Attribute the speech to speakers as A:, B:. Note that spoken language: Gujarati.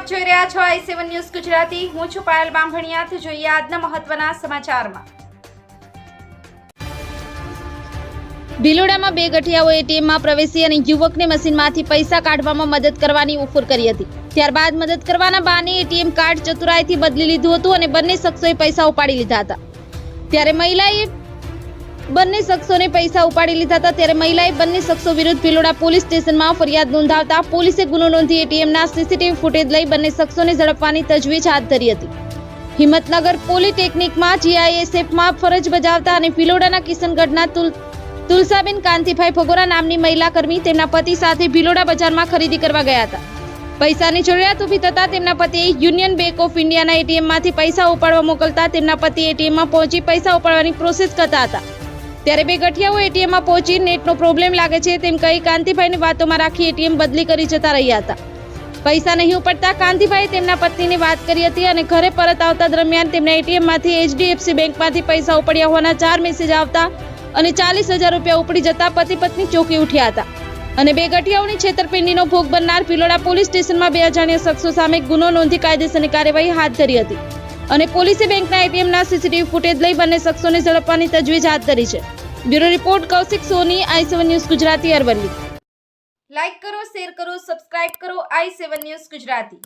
A: રહ્યા છો આઈ સેવન ન્યૂઝ ગુજરાતી. હું છું પાયલ બામભણિયાથી. જોઈએ આજના મહત્વના સમાચારમાં.
B: ભિલોડામાં બે ગઠિયાઓ એટીએમમાં પ્રવેશી અને યુવકને મશીનમાંથી પૈસા કાઢવામાં મદદ કરવાની ઓફર કરી હતી. ત્યારબાદ મદદ કરવાના બહાને એટીએમ કાર્ડ ચતુરાઈથી બદલી લીધું હતું અને બંને શખ્સોએ પૈસા ઉપાડી લીધા હતા. ત્યારે મહિલાએ બંને શખ્સોને પૈસા ઉપાડી લીધા હતા ત્યારે મહિલાએ બંને શખ્સો વિરુદ્ધ ભિલોડા પોલીસ સ્ટેશનમાં ફરિયાદ નોંધાવતા પોલીસે ગુનો નોંધી એટીએમના સીસીટીવી ફૂટેજ લઈ બંને શખ્સોને ઝડપવાની તજવીજ હાથ ધરી હતી. હિંમતનગર પોલિટેકનિકમાં જીઆઈએસએફમાં ફરજ બજાવતા અને ભિલોડાના કિશનગઢના તુલ, તુલસાબેન કાંતિભાઈ ભગોરા નામની મહિલા કર્મી તેમના પતિ સાથે ભિલોડા બજારમાં ખરીદી કરવા ગયા હતા. પૈસાની જરૂરિયાત ઊભી થતાં તેમના પતિએ યુનિયન બેંક ઓફ ઇન્ડિયાના એટીએમમાંથી પૈસા ઉપાડવા મોકલતા તેમના પતિ એટીએમમાં પહોંચી પૈસા ઉપાડવાની પ્રોસેસ કરતા હતા. ત્યારે બે ગઠિયાઓ એટીએમમાં પહોંચી નેટનો પ્રોબ્લેમ લાગે છે તેમ કહી કાંતિભાઈની વાતોમાં રાખી એટીએમ બદલી કરી જતા રહ્યા હતા. પૈસા નહીં ઉપડતા કાંતિભાઈ તેમના પત્નીને વાત કરી હતી અને ઘરે પરત આવતા દરમિયાન તેમના એટીએમમાંથી એચડીએફસી બેંકમાંથી પૈસા ઉપડ્યા હોવાના ચાર મેસેજ આવતા અને ચાલીસ હજાર રૂપિયા ઉપડી જતા પતિ પત્ની ચોંકી ઉઠ્યા હતા. અને બે ગઠિયાઓની છેતરપિંડીનો ભોગ બનનાર ભિલોડા પોલીસ સ્ટેશનમાં બે અજાણ્યા શખ્સો સામે ગુનો નોંધી કાયદેસરની કાર્યવાહી હાથ ધરી હતી. અને પોલીસે બેંકના એટીએમના સીસીટીવી ફૂટેજ લઈ બંને શખ્સોને ઝડપવાની તજવીજ હાથ ધરી છે. Bureau report, Kaushik Soni, I seven news Gujarati, Aravalli.
A: Like કરો, શેર કરો, સબસ્ક્રાઇબ કરો, આઈ સેવન ન્યૂઝ ગુજરાતી.